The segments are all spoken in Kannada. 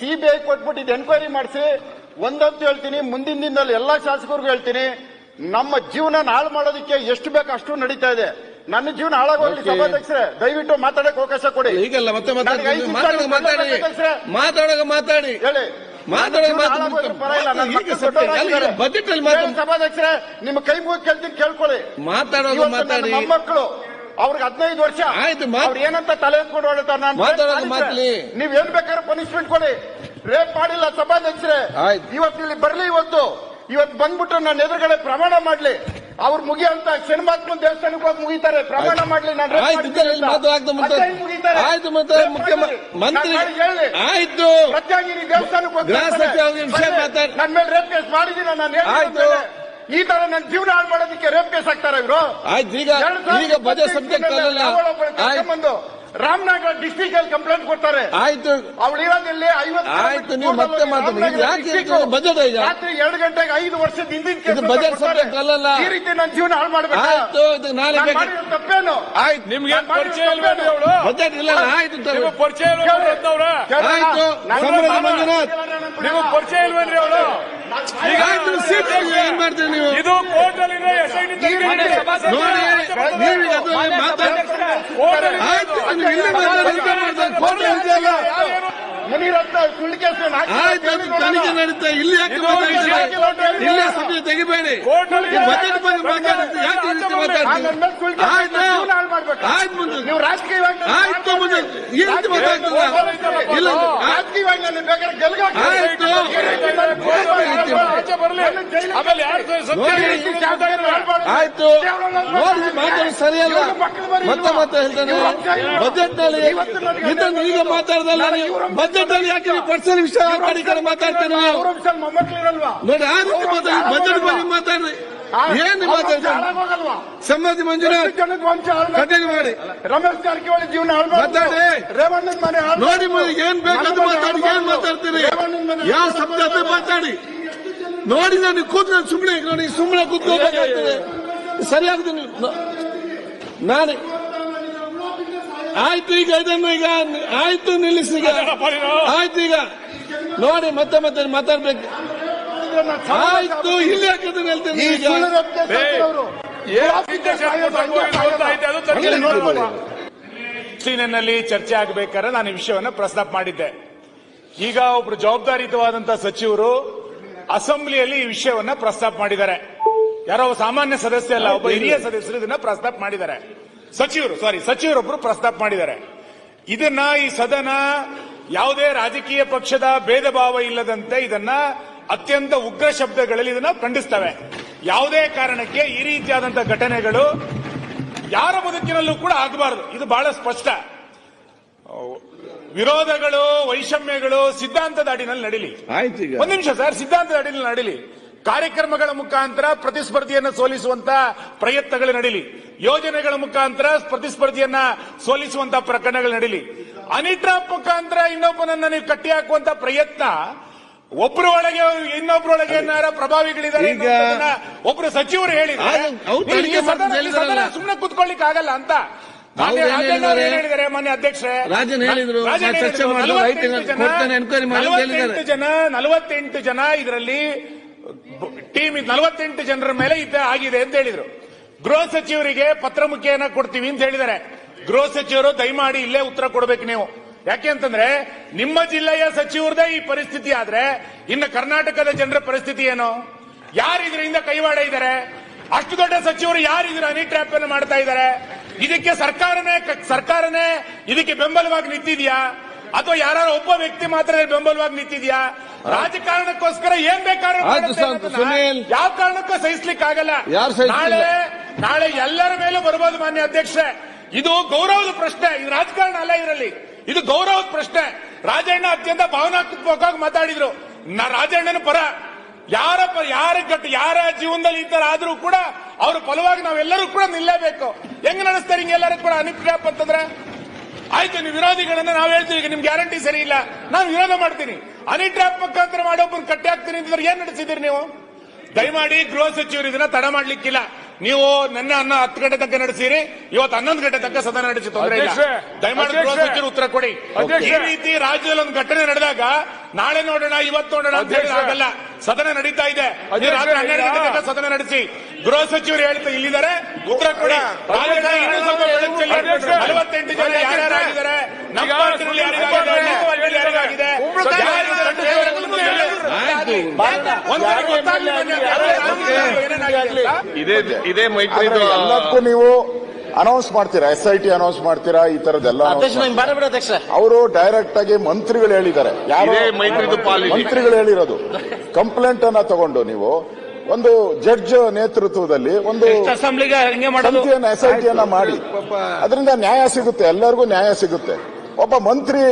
ಸಿಬಿಐ ಕೊಟ್ಬಿಟ್ಟು ಇದು ಎನ್ಕ್ವೈರಿ ಮಾಡಿಸಿ ಒಂದಂತ ಹೇಳ್ತೀನಿ ಮುಂದಿನ ದಿನದಲ್ಲಿ ಎಲ್ಲಾ ಶಾಸಕರಿಗೂ ಹೇಳ್ತೀನಿ ನಮ್ಮ ಜೀವನ ಹಾಳು ಮಾಡೋದಕ್ಕೆ ಎಷ್ಟು ಬೇಕು ಅಷ್ಟು ನಡೀತಾ ಇದೆ. ನನ್ನ ಜೀವನ ಹಾಳಾಗೋಗ್ಲಿ. ಸಭಾಧ್ಯಕ್ಷರೇ. ದಯವಿಟ್ಟು ಮಾತಾಡಕ್ಕೆ ಅವಕಾಶ ಕೊಡಿ. ಈಗಲ್ಲ ಮತ್ತೆ ಮಾತಾಡಿ. ಮಾತಾಡಿ. ಹೇಳಿ. ಮಕ್ಕಳು. ಸಭಾಧ್ಯಕ್ಷರೇ ನಿಮ್ಮ ಕೈ ಮುಗಿ ಕೇಳ್ತೀನಿ ಕೇಳ್ಕೊಳ್ಳಿ. ಮಾತಾಡೋದು ಮಾತಾಡಿ. ಮೊಮ್ಮಕ್ಕಳು ಅವ್ರಿಗೆ ಹದಿನೈದು ವರ್ಷ ಆಯ್ತು, ಅವ್ರು ಏನಂತ ತಲೆ ಎತ್ಕೊಂಡು ಹೊರಡ್ತಾರೆ ನಾನು ಮಾತಾಡೋದು ಮಾತ್ಲಿ. ನೀವ್ ಏನ್ ಬೇಕಾದ್ರೆ ಪನಿಷ್ಮೆಂಟ್ ಕೊಡಿ ರೇಪ್ ಮಾಡಿಲ್ಲ ಸಭಾಧ್ಯಕ್ಷರೇ ಆಯ್ತು. ಇವತ್ತು ಇಲ್ಲಿ ಬರ್ಲಿ ಇವತ್ತು ಇವತ್ತು ಬಂದ್ಬಿಟ್ಟು ನನ್ನ ಎದುರುಗಡೆ ಪ್ರಮಾಣ ಮಾಡ್ಲಿ ಅವ್ರು ಮುಗಿಯಂತ ಶನಿಮಾತ್ಮನ್ ದೇವಸ್ಥಾನಕ್ಕೆ ಹೋಗಿ ಮುಗಿತಾರೆ ಪ್ರಮಾಣ ಮಾಡ್ಲಿ ನಾನು rape ಆಯ್ತು ಮುಗಿತಾರೆ. ಆಯ್ತು ಮತ್ತೆ rape ಮುಖ್ಯಮಂತ್ರಿ ಮಾಡಿ. ಮಂತ್ರಿ ನಾನ್ ಮಾಡಿ ಹೇಳಿ. ಆಯ್ತು ಪ್ರತ್ಯಾಗಿರಿ ದೇವಸ್ಥಾನಕ್ಕೆ ಹೋಗಿ ಗೃಹ ಬರ್ತಾರೆ. ಸಚಿವ ಅವ್ರಿಗೆ ವಿಷಯ ಮತ್ತೆ ಮಾತಾಡಿ. ನನ್ ಮೇಲೆ ರೇಪ್ ಕೇಸ್ ಮಾಡಿದೀನಿ ನಾನು ಹೇಳಿದ ಆಯ್ತು. ಮೇಲೆ. ಈ ತರ ನನ್ನ ಜೀವನ ಹಾಳು ಮಾಡೋದಕ್ಕೆ ರೇಪ್ ಕೇಸ್ ಹಾಕ್ತಾರೆ ಇವರು. ಆಯ್ತು ಈಗ ಈಗ ಬಜೆಟ್ ಸಬ್ಜೆಕ್ಟ್ ಬಂದು ರಾಮನಗರ ಡಿಸ್ಟಿಕ್ ಅಲ್ಲಿ ಕಂಪ್ಲೇಂಟ್ ಕೊಡ್ತಾರೆ. ಆಯ್ತು. ಅವಳು ಇರೋದಿಲ್ಲಿ ಐವತ್ತು ಆಯ್ತು, ನೀವು ಮತ್ತೆ ಮಾತಾಡಿ. ಇದು ಯಾಕೆ ಬಜೆಟ್ ಈಗ? ರಾತ್ರಿ ಎರಡು ಗಂಟೆಗೆ ಐದು ವರ್ಷದ ಹಿಂದಿನ ಕೊಡ್ತಾರೆ. subject ಅಲ್ಲಲ್ಲ. ಈ ರೀತಿ ನನ್ನ ಜೀವನ ಹಾಳು ಮಾಡಬೇಕು? ಆಯ್ತು ಇದು ನಾಳೆ ಬೇಕು ತಪ್ಪೇನು? ಆಯ್ತು. ನಿಮ್ಗೆ ಪರಿಚಯ ಇಲ್ವೇನ್ರಿ ತಪ್ಪೇನು? ಅವಳು ಬಜೆಟ್ ಇಲ್ಲ ಆಯ್ತು ಪರಿಚಯ ಇಲ್ವೇನು. ಆಯ್ತು. ಮಂಜುನಾಥ್. ನೀವು ಪರಿಚಯ ಇಲ್ವೇನ್ರಿ ಅವಳು ಈಗ ಇದು ಕೋರ್ಟ್ ಅಲ್ಲಿ ತನಿಖೆ ನಡೀತಾ ಇಲ್ಲಿ ಯಾಕೆ ಇಲ್ಲೇ ಸಭೆ ತೆಗಿಬೇಡಿ. ಬಜೆಟ್ ಬಗ್ಗೆ ಮಾತಾಡುತ್ತೆ ಯಾಕೆ ಆಯ್ತು ಆಯ್ತು. ಮುಂದೆ. ಇಲ್ಲ ಆಯ್ತು ರಾಜಕೀಯವಾಗಿ ನನ್ನ ಬೇಕಾದ್ರೆ ಗೆಲ್ಗಾಕಿ. ಆಯ್ತು. ಆಮೇಲೆ ನೋಡಿ. ಆಯ್ತು. ನೋಡಿ ಮಾತಾಡೋದು ಸರಿಯಲ್ಲ. ಮತ್ತೆ ಮತ್ತೆ ಹೇಳ್ತಾನೆ. ಬಜೆಟ್ನಲ್ಲಿ ಇದನ್ನು ಈಗ ಮಾತಾಡ್ದಲ್ಲ ಬಜೆಟ್ ಅಲ್ಲಿ ಯಾಕೆ ನೀವು ಪರ್ಸನಲ್ ವಿಷಯ ಮಾಡಿ ಕಡೆ ಮೊಮ್ಮಕ್ಕಳಿರಲ್ವಾ ನೋಡಿ ಆ ರೀತಿ ಮಾತಾಡಿ ಬಜೆಟ್ ಬಗ್ಗೆ ಮಾತಾಡ್ರಿ. ಏನು ಮಾತಾಡ್ತಾರೆ? ಸಮ್ಮತಿ ಮಂಜುನಾಥ್ ಮಾಡಿ- ರಮೇಶ್ ಜಾರಕಿಹೊಳಿ ಜೀವನ ಮಾತಾಡಿ. ರೇವಣ್ಣನ ಮನೆ ನೋಡಿ ಏನ್ ಬೇಕು ಅದು ನನ್ನ ಮನೆ ಮಾತಾಡಿ ಏನ್ ಮಾತಾಡ್ತೀರಿ? ಯಾವ ಶಬ್ದ ಮಾತಾಡಿ. ನೋಡಿ ನಾನು ಕೂತ್ ಸುಮ್ಮನೆ ನೋಡಿ ಸುಮ್ಮನೆ ಕೂತ್ಕೋಬೇಕಾಗ್ತದೆ ಸರಿಯಾಗ್ತೀನಿ ನಾನು ಆಯ್ತು ಈಗ ಇದನ್ನು ಈಗ ಆಯ್ತು ನಿಲ್ಲಿಸಿ ಈಗ. ಆಯ್ತು ಈಗ. ನೋಡಿ ಮತ್ತೆ ಮತ್ತೆ ಮಾತಾಡ್ಬೇಕು. ಆಯ್ತು ಇಲ್ಲಿ ಹಾಕಿದ್ರೆ ಹೇಳ್ತೇನೆ ಈಗ. ನಲ್ಲಿ ಚರ್ಚೆ ಆಗಬೇಕಾದ್ರೆ ನಾನು ಈ ವಿಷಯವನ್ನು ಪ್ರಸ್ತಾಪ ಮಾಡಿದ್ದೆ. ಈಗ ಒಬ್ರು ಜವಾಬ್ದಾರಿಯುತವಾದಂತಹ ಸಚಿವರು ಅಸೆಂಬ್ಲಿಯಲ್ಲಿ ಈ ವಿಷಯವನ್ನ ಪ್ರಸ್ತಾಪ ಮಾಡಿದ್ದಾರೆ. ಯಾರೋ ಸಾಮಾನ್ಯ ಸದಸ್ಯ ಅಲ್ಲ ಒಬ್ಬ ಹಿರಿಯ ಸದಸ್ಯರು ಇದನ್ನ ಪ್ರಸ್ತಾಪ ಮಾಡಿದ್ದಾರೆ. ಸಚಿವರು ಸಾರಿ ಸಚಿವರೊಬ್ಬರು ಪ್ರಸ್ತಾಪ ಮಾಡಿದ್ದಾರೆ. ಇದನ್ನ ಈ ಸದನ ಯಾವುದೇ ರಾಜಕೀಯ ಪಕ್ಷದ ಭೇದ ಭಾವ ಇಲ್ಲದಂತೆ ಇದನ್ನ ಅತ್ಯಂತ ಉಗ್ರ ಶಬ್ದಗಳಲ್ಲಿ ಇದನ್ನ ಖಂಡಿಸ್ತವೆ. ಯಾವುದೇ ಕಾರಣಕ್ಕೆ ಈ ರೀತಿಯಾದಂತಹ ಘಟನೆಗಳು ಯಾರ ಬದುಕಿನಲ್ಲೂ ಕೂಡ ಆಗಬಾರದು. ಇದು ಬಹಳ ಸ್ಪಷ್ಟ. ವಿರೋಧಗಳು ವೈಷಮ್ಯಗಳು ಸಿದ್ಧಾಂತದ ಅಡಿನಲ್ಲಿ ನಡೀಲಿ. ಒಂದ್ ನಿಮಿಷ ಸರ್ ಸಿದ್ಧಾಂತದ ಅಡಿನಲ್ಲಿ ನಡೀಲಿ. ಕಾರ್ಯಕ್ರಮಗಳ ಮುಖಾಂತರ ಪ್ರತಿಸ್ಪರ್ಧಿಯನ್ನು ಸೋಲಿಸುವಂತ ಪ್ರಯತ್ನಗಳು ನಡೀಲಿ ಯೋಜನೆಗಳ ಮುಖಾಂತರ ಪ್ರತಿಸ್ಪರ್ಧಿಯನ್ನ ಸೋಲಿಸುವಂತ ಪ್ರಕರಣಗಳು ನಡೀಲಿ ಅನಿಟ್ರಾಪ್ ಮುಖಾಂತರ ಇನ್ನೊಬ್ಬನನ್ನ ನೀವು ಕಟ್ಟಿ ಹಾಕುವಂತ ಪ್ರಯತ್ನ ಒಬ್ರು ಒಳಗೆ ಇನ್ನೊಬ್ರೊಳಗೆ ಏನಾರ ಪ್ರಭಾವಿಗಳಿದ್ದಾರೆ ಒಬ್ಬರು ಸಚಿವರು ಹೇಳಿದ್ರೆ ಹೇಳಿದ್ರಲ್ಲ. ಸುಮ್ಮನೆ ಕುತ್ಕೊಳ್ಳಿಕ್ ಆಗಲ್ಲ ಅಂತ ಅವ್ರು ಮಾನ್ಯ ಅಧ್ಯಕ್ಷ ರಾಜಣ್ಣ ಅವ್ರು ಹೇಳಿದ್ದಾರೆ? ಹೇಳಿದ್ದಾರೆ ಮಾನ್ಯ ಅಧ್ಯಕ್ಷರೇ ರಾಜನ್ ಹೇಳಿದ್ರು, ಚರ್ಚೆ ಹೇಳಿದ್ರು, ಮಾಡಿದ್ರು, ಮಾಡಿ ಹೇಳಿದ್ದಾರೆ. ಜನ ನಲವತ್ತೆಂಟು ಜನ ಇದರಲ್ಲಿ ಟೀಮ್ ನಲವತ್ತೆಂಟು ಜನರ ಮೇಲೆ ಇದ್ದ ಆಗಿದೆ ಅಂತ ಹೇಳಿದ್ರು. ಗೃಹ ಸಚಿವರಿಗೆ ಪತ್ರ ಮುಖ್ಯನ ಕೊಡ್ತೀವಿ ಅಂತ ಹೇಳಿದ್ದಾರೆ. ಗೃಹ ಸಚಿವರು ದಯಮಾಡಿ ಇಲ್ಲೇ ಉತ್ತರ ಕೊಡಬೇಕು ನೀವು. ಯಾಕೆ ಅಂತಂದ್ರೆ, ನಿಮ್ಮ ಜಿಲ್ಲೆಯ ಸಚಿವರದೇ ಈ ಪರಿಸ್ಥಿತಿ ಆದ್ರೆ, ಇನ್ನು ಕರ್ನಾಟಕದ ಜನರ ಪರಿಸ್ಥಿತಿ ಏನು? ಯಾರು ಇದರಿಂದ ಕೈವಾಡ ಇದ್ದಾರೆ? ಅಷ್ಟು ದೊಡ್ಡ ಸಚಿವರು ಯಾರು ಇದರ ಹನಿ ಟ್ರ್ಯಾಪ್ ಅನ್ನು ಮಾಡ್ತಾ ಇದ್ದಾರೆ? ಇದಕ್ಕೆ ಸರ್ಕಾರನೇ ಸರ್ಕಾರನೇ ಇದಕ್ಕೆ ಬೆಂಬಲವಾಗಿ ನಿಂತಿದ್ಯಾ? ಅಥವಾ ಯಾರು ಒಬ್ಬ ವ್ಯಕ್ತಿ ಮಾತ್ರ ಬೆಂಬಲವಾಗಿ ನಿಂತಿದ್ಯಾ? ರಾಜಕಾರಣಕ್ಕೋಸ್ಕರ ಏನ್ ಬೇಕಾದ್ರೂ. ಯಾವ ಕಾರಣಕ್ಕೂ ಸಹಿಸ್ಲಿಕ್ಕೆ ಆಗಲ್ಲ ನಾಳೆ ನಾಳೆ ಎಲ್ಲರ ಮೇಲೂ ಬರಬಹುದು ಮಾನ್ಯ ಅಧ್ಯಕ್ಷ. ಇದು ಗೌರವದ ಪ್ರಶ್ನೆ. ಇದು ರಾಜಕಾರಣ ಅಲ್ಲ ಇದರಲ್ಲಿ. ಇದು ಗೌರವದ ಪ್ರಶ್ನೆ. ರಾಜಣ್ಣ ಅತ್ಯಂತ ಭಾವನಾತ್ಮಕವಾಗಿ ಮಾತಾಡಿದ್ರು. ನಾ ರಾಜಣ್ಣನ ಪರ ಯಾರ ಯಾರ ಗಟ್ಟು ಯಾರ ಜೀವನದಲ್ಲಿ ಈ ತರ ಆದ್ರೂ ಕೂಡ ಅವ್ರ ಫಲವಾಗಿ ನಾವೆಲ್ಲರೂ ಕೂಡ ನಿಲ್ಲೇಬೇಕು. ಹೆಂಗ್ ನಡೆಸ್ತಾರೆ ಹಿಂಗೆಲ್ಲರೂ ಕೂಡ ಅನಿಪ್ರಾಪ್ ಅಂತಂದ್ರೆ? ಆಯ್ತು ನೀವು ವಿರೋಧಿಗಳನ್ನ ನಾವು ಹೇಳ್ತೀವಿ ಈಗ ನಿಮ್ ಗ್ಯಾರಂಟಿ ಸರಿ ಇಲ್ಲ. ನಾನು ವಿರೋಧ ಮಾಡ್ತೀನಿ. ಅನಿಲ್ ಟ್ರ್ಯಾಪ್ ಮುಖಾಂತರ ಮಾಡೋಬ್ಬನ್ ಕಟ್ಟಿ ಹಾಕ್ತೀನಿ ಅಂತಂದ್ರೆ ಏನ್ ನಡೆಸಿದಿರಿ ನೀವು? ದಯಮಾಡಿ ಗೃಹ ಸಚಿವರು ಇದನ್ನ ತಡ ಮಾಡ್ಲಿಕ್ಕಿಲ್ಲ. ನೀವು ನನ್ನ ಅನ್ನ ಹತ್ತು ಗಂಟೆ ತನಕ ನಡೆಸಿರಿ. ಇವತ್ತು ಹನ್ನೊಂದು ಗಂಟೆ ತನಕ ಸದನ ನಡೆಸಿ ತೊಂದರೆ ಇಲ್ಲ. ದಯಮಾಡಿ ಗೃಹ. ಸಚಿವರು ಉತ್ತರ ಕೊಡಿ. ಈ ರೀತಿ ರಾಜ್ಯದಲ್ಲಿ ಒಂದು ಘಟನೆ ನಡೆದಾಗ ನಾಳೆ ನೋಡೋಣ ಇವತ್ತು ನೋಡೋಣ ಅಂತ ಹೇಳಿ ಆಗಲ್ಲ. ಸದನ ನಡೀತಾ ಇದೆ ರಾತ್ರಿ ಹನ್ನೆರಡು ಗಂಟೆ ಸದನ ನಡೆಸಿ ಗೃಹ ಸಚಿವರು ಹೇಳ್ತಾ ಇಲ್ಲಿದ್ದಾರೆ ಉತ್ತರ ಕೊಡಿ. ನಲವತ್ತೆಂಟು ಜನ ಯಾರ್ಯಾರಾಗಿದ್ದಾರೆ ನಮ್ಮ ಪಾರ್ಟಿನಲ್ಲಿ. ಇದೇ ಇದೇ ಮೈತ್ರಿದು ಆದ್ರೆ ನೀವು ಅನೌನ್ಸ್ ಮಾಡ್ತೀರಾ? ಎಸ್ ಐ ಟಿ ಅನೌನ್ಸ್ ಮಾಡ್ತೀರಾ? ಈ ತರದೆಲ್ಲ ಅವರು ಡೈರೆಕ್ಟ್ ಆಗಿ ಮಂತ್ರಿಗಳು ಹೇಳಿದ್ದಾರೆ. ಯಾರು. ಮಂತ್ರಿಗಳು ಹೇಳಿರೋದು. ಕಂಪ್ಲೇಂಟ್ ಅನ್ನ ತಗೊಂಡು ನೀವು ಒಂದು ಜಡ್ಜ್ ನೇತೃತ್ವದಲ್ಲಿ ಒಂದು ಅಸೆಂಬ್ಲಿಗೆ ಹಿಂಗೆ ಮಾಡೋದು. ಸಮಿತಿಯನ್ನ ಎಸ್ ಐ ಟಿಯನ್ನ ಮಾಡಿ. ಅದರಿಂದ ನ್ಯಾಯ ಸಿಗುತ್ತೆ. ಎಲ್ಲರಿಗೂ ನ್ಯಾಯ ಸಿಗುತ್ತೆ. ಒಬ್ಬ ಮಂತ್ರಿ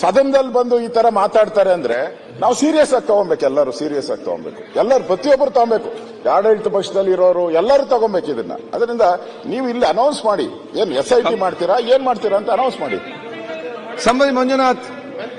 ಸದನದಲ್ಲಿ ಬಂದು ಈ ತರ ಮಾತಾಡ್ತಾರೆ ಅಂದ್ರೆ ನಾವು ಸೀರಿಯಸ್ ಆಗಿ ತಗೊಬೇಕು. ಎಲ್ಲರೂ ಸೀರಿಯಸ್ ಆಗಿ ತಗೊಬೇಕು. ಎಲ್ಲರೂ ಪ್ರತಿಯೊಬ್ಬರು ತಗೊಬೇಕು. ಆಡಳಿತ ಪಕ್ಷದಲ್ಲಿ ಇರೋರು ಎಲ್ಲರೂ ತಗೊಬೇಕು ಇದನ್ನ. ಅದರಿಂದ ನೀವು ಇಲ್ಲಿ ಅನೌನ್ಸ್ ಮಾಡಿ. ಏನ್ ಎಸ್ ಐ ಟಿ ಮಾಡ್ತೀರಾ ಏನ್ ಮಾಡ್ತೀರಾ ಅಂತ ಅನೌನ್ಸ್ ಮಾಡಿ. ಸಂಬಂಧಿ ಮಂಜುನಾಥ್